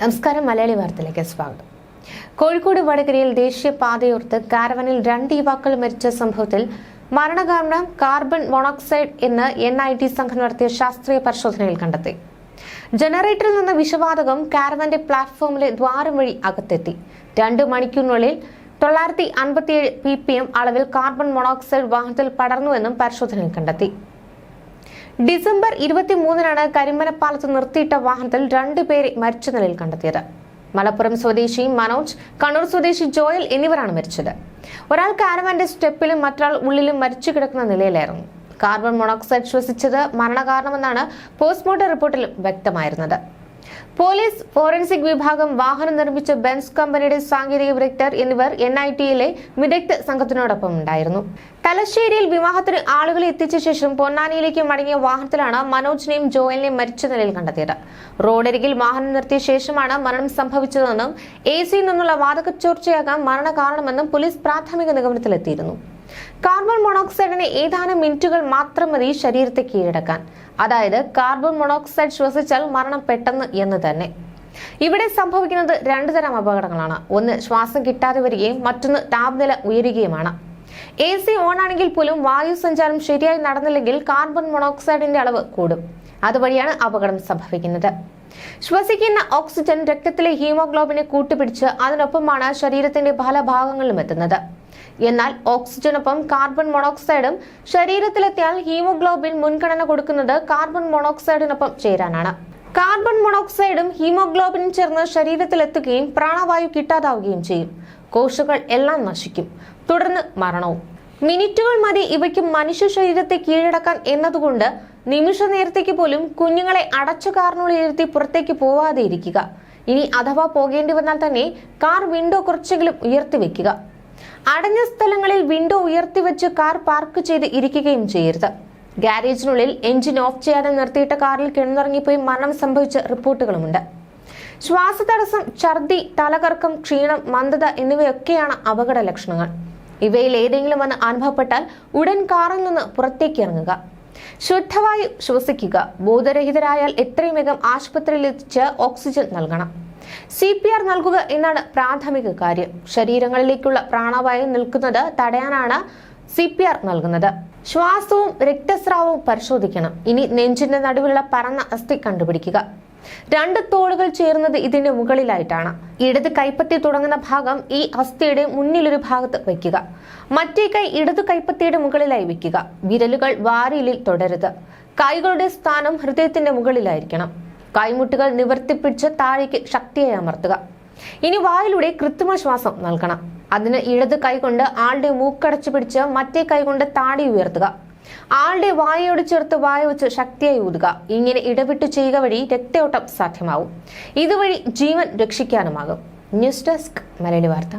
നമസ്കാരം മലയാളി വാർത്തയിലേക്ക് സ്വാഗതം. കോഴിക്കോട് വടകരയിൽ ദേശീയ ദേശീയപാതയോർത്ത് കാരവനിൽ രണ്ട് യുവാക്കൾ മരിച്ച സംഭവത്തിൽ മരണകാരണം കാർബൺ മോണോക്സൈഡ് എന്ന് എൻ ഐ ടി സംഘം നടത്തിയ ശാസ്ത്രീയ പരിശോധനയിൽ കണ്ടെത്തി. ജനറേറ്ററിൽ നിന്ന് വിഷവാതകം കാരവന്റെ പ്ലാറ്റ്ഫോമിലെ ദ്വാരം വഴി അകത്തെത്തി. രണ്ട് മണിക്കൂറിനുള്ളിൽ തൊള്ളായിരത്തി അൻപത്തിയേഴ് പി പി എം അളവിൽ കാർബൺ മോണോക്സൈഡ് വാഹനത്തിൽ പടർന്നുവെന്നും പരിശോധനയിൽ കണ്ടെത്തി. ഡിസംബർ ഇരുപത്തിമൂന്നിനാണ് കരിമനപ്പാലത്ത് നിർത്തിയിട്ട വാഹനത്തിൽ രണ്ടുപേരെ മരിച്ച നിലയിൽ കണ്ടെത്തിയത്. മലപ്പുറം സ്വദേശി മനോജ് കണ്ണൂർ സ്വദേശി ജോയൽ എന്നിവരാണ് മരിച്ചത്. ഒരാൾ കാരവാന്റെ സ്റ്റെപ്പിലും മറ്റൊരാൾ ഉള്ളിലും മരിച്ചു കിടക്കുന്ന നിലയിലായിരുന്നു. കാർബൺ മോണോക്സൈഡ് ശ്വസിച്ചത് മരണകാരണമെന്നാണ് പോസ്റ്റ്മോർട്ടം റിപ്പോർട്ടിൽ വ്യക്തമായിരുന്നത്. പോലീസ് ഫോറൻസിക് വിഭാഗം വാഹനം നിർമ്മിച്ച ബെൻസ് കമ്പനിയുടെ സാങ്കേതിക വിദഗ്ധർ എന്നിവർ എൻ ഐ ടിയിലെ വിദഗ്ധ സംഘത്തിനോടൊപ്പം ഉണ്ടായിരുന്നു. തലശ്ശേരിയിൽ വിവാഹത്തിന് ആളുകളെ എത്തിച്ച ശേഷം പൊന്നാനിയിലേക്ക് മടങ്ങിയ വാഹനത്തിലാണ് മനോജിനെയും ജോയലിനെയും മരിച്ച നിലയിൽ കണ്ടെത്തിയത്. റോഡരികിൽ വാഹനം നിർത്തിയ ശേഷമാണ് മരണം സംഭവിച്ചതെന്നും എ സിയിൽ നിന്നുള്ള വാതക ചോർച്ചയാകാം മരണകാരണമെന്നും പോലീസ് പ്രാഥമിക നിഗമനത്തിലെത്തിയിരുന്നു. കാർബൺ മോണോക്സൈഡിന് ഏതാനും മിനിറ്റുകൾ മാത്രം മതി ശരീരത്തെ കീഴടക്കാൻ. അതായത് കാർബൺ മോണോക്സൈഡ് ശ്വസിച്ചാൽ മരണം പെട്ടെന്ന് എന്ന് തന്നെ. ഇവിടെ സംഭവിക്കുന്നത് രണ്ടു തരം അപകടങ്ങളാണ്. ഒന്ന് ശ്വാസം കിട്ടാതെ വരികയും മറ്റൊന്ന് താപനില ഉയരുകയുമാണ്. എ സി ഓൺ ആണെങ്കിൽ പോലും വായു സഞ്ചാരം ശരിയായി നടന്നില്ലെങ്കിൽ കാർബൺ മോണോക്സൈഡിന്റെ അളവ് കൂടും. അതുവഴിയാണ് അപകടം സംഭവിക്കുന്നത്. ശ്വസിക്കുന്ന ഓക്സിജൻ രക്തത്തിലെ ഹീമോഗ്ലോബിനെ കൂട്ടുപിടിച്ച് അതിനൊപ്പമാണ് ശരീരത്തിന്റെ പല ഭാഗങ്ങളിലും എത്തുന്നത്. എന്നാൽ ഓക്സിജനൊപ്പം കാർബൺ മോണോക്സൈഡും ശരീരത്തിലെത്തിയാൽ ഹീമോഗ്ലോബിൻ മുൻഗണന കൊടുക്കുന്നത് കാർബൺ മോണോക്സൈഡിനൊപ്പം ചേരാനാണ്. കാർബൺ മോണോക്സൈഡും ഹീമോഗ്ലോബിനും ചേർന്ന് ശരീരത്തിലെത്തുകയും പ്രാണവായു കിട്ടാതാവുകയും ചെയ്യും. കോശങ്ങൾ എല്ലാം നശിക്കും. തുടർന്ന് മരണവും. മിനിറ്റുകൾ മതി ഇവയ്ക്ക് മനുഷ്യ ശരീരത്തെ കീഴടക്കാൻ എന്നതുകൊണ്ട് നിമിഷ നേരത്തേക്ക് പോലും കുഞ്ഞുങ്ങളെ അടച്ചു കാറിനുള്ളിലിരുത്തി പുറത്തേക്ക് പോവാതെ ഇരിക്കുക. ഇനി അഥവാ പോകേണ്ടി വന്നാൽ തന്നെ കാർ വിൻഡോ കുറച്ചെങ്കിലും ഉയർത്തി വെക്കുക. അടഞ്ഞ സ്ഥലങ്ങളിൽ വിൻഡോ ഉയർത്തിവെച്ച് കാർ പാർക്ക് ചെയ്ത് ഇരിക്കുകയും ചെയ്യരുത്. ഗാരേജിനുള്ളിൽ എഞ്ചിൻ ഓഫ് ചെയ്യാതെ നിർത്തിയിട്ട കാറിൽ കിടന്നിറങ്ങിപ്പോയി മരണം സംഭവിച്ച റിപ്പോർട്ടുകളുമുണ്ട്. ശ്വാസതടസ്സം ഛർദി തലകർക്കം ക്ഷീണം മന്ദത എന്നിവയൊക്കെയാണ് അപകട ലക്ഷണങ്ങൾ. ഇവയിൽ ഏതെങ്കിലും വന്ന് അനുഭവപ്പെട്ടാൽ ഉടൻ കാറിൽ നിന്ന് പുറത്തേക്ക് ഇറങ്ങുക. ശുദ്ധവായു ശ്വസിക്കുക. ബോധരഹിതരായാൽ എത്രയും വേഗം ആശുപത്രിയിൽ എത്തിച്ച് ഓക്സിജൻ നൽകണം. സി പി ആർ നൽകുക എന്നാണ് പ്രാഥമിക കാര്യം. ശരീരങ്ങളിലേക്കുള്ള പ്രാണവായു നിൽക്കുന്നത് തടയാനാണ് സി പി ആർ നൽകുന്നത്. ശ്വാസവും രക്തസ്രാവവും പരിശോധിക്കണം. ഇനി നെഞ്ചിന്റെ നടുവിലുള്ള പരന്ന അസ്ഥി കണ്ടുപിടിക്കുക. രണ്ട് തോളുകൾ ചേർന്നത് ഇതിന്റെ മുകളിലായിട്ടാണ്. ഇടത് കൈപ്പത്തി തുടങ്ങുന്ന ഭാഗം ഈ അസ്ഥിയുടെ മുന്നിലൊരു ഭാഗത്ത് വയ്ക്കുക. മറ്റേ കൈ ഇടതു കൈപ്പത്തിയുടെ മുകളിലായി വയ്ക്കുക. വിരലുകൾ വാരിയിലിൽ തുടരുത്. കൈകളുടെ സ്ഥാനം ഹൃദയത്തിന്റെ മുകളിലായിരിക്കണം. കൈമുട്ടുകൾ നിവർത്തിപ്പിടിച്ച് താഴേക്ക് ശക്തിയായി അമർത്തുക. ഇനി വായിലൂടെ കൃത്രിമ ശ്വാസം നൽകണം. അതിന് ഇടത് കൈകൊണ്ട് ആളുടെ മൂക്കടച്ചു പിടിച്ച് മറ്റേ കൈകൊണ്ട് താടി ഉയർത്തുക. ആളുടെ വായയോട് ചേർത്ത് വായ വെച്ച് ശക്തിയായി ഊതുക. ഇങ്ങനെ ഇടവിട്ട് ചെയ്യുക വഴി രക്തയോട്ടം സാധ്യമാവും. ഇതുവഴി ജീവൻ രക്ഷിക്കാനുമാകും. ന്യൂസ് ഡെസ്ക് മലയാളി വാർത്ത.